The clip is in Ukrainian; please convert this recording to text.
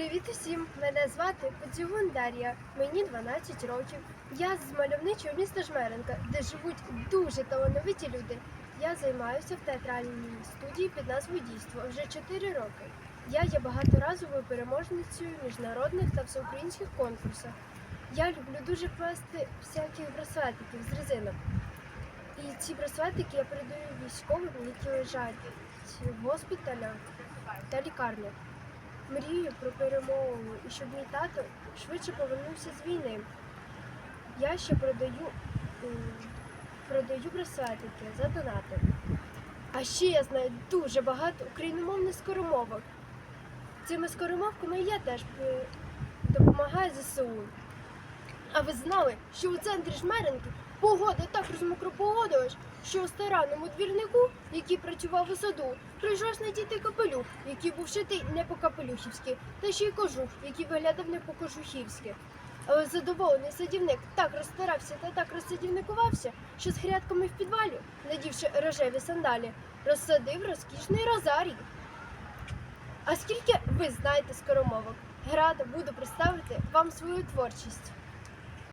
Привіт усім! Мене звати Поцюгун Дар'я. Мені 12 років. Я з мальовничого міста Жмеренка, де живуть дуже талановиті люди. Я займаюся в театральній студії під назвою Дійство вже 4 роки. Я є багаторазовою переможницею міжнародних та всеукраїнських конкурсах. Я люблю дуже плести всяких браслетиків з резинок. І ці браслетики я передаю військовим, які лежать в госпіталях та лікарнях. Мрію про перемогу і щоб мій тато швидше повернувся з війни. Я ще продаю, продаю браслетики за донати. А ще я знаю дуже багато україномовних скоромовок. Цими скоромовками я теж е, допомагаю ЗСУ. А ви знали, що у центрі Жмеренки погода так розмокропогодилась, що у старанному двірнику, який працював у саду, прийшов надіти капелюх, який був шитий не по капелюхівськи, та ще й кожух, який виглядав не по кожухівськи. Але задоволений садівник так розстарався та так розсадівникувався, що з грядками в підвалі, надівши рожеві сандалі, розсадив розкішний розарій. А скільки ви знаєте скоромовок? Рада буду представити вам свою творчість.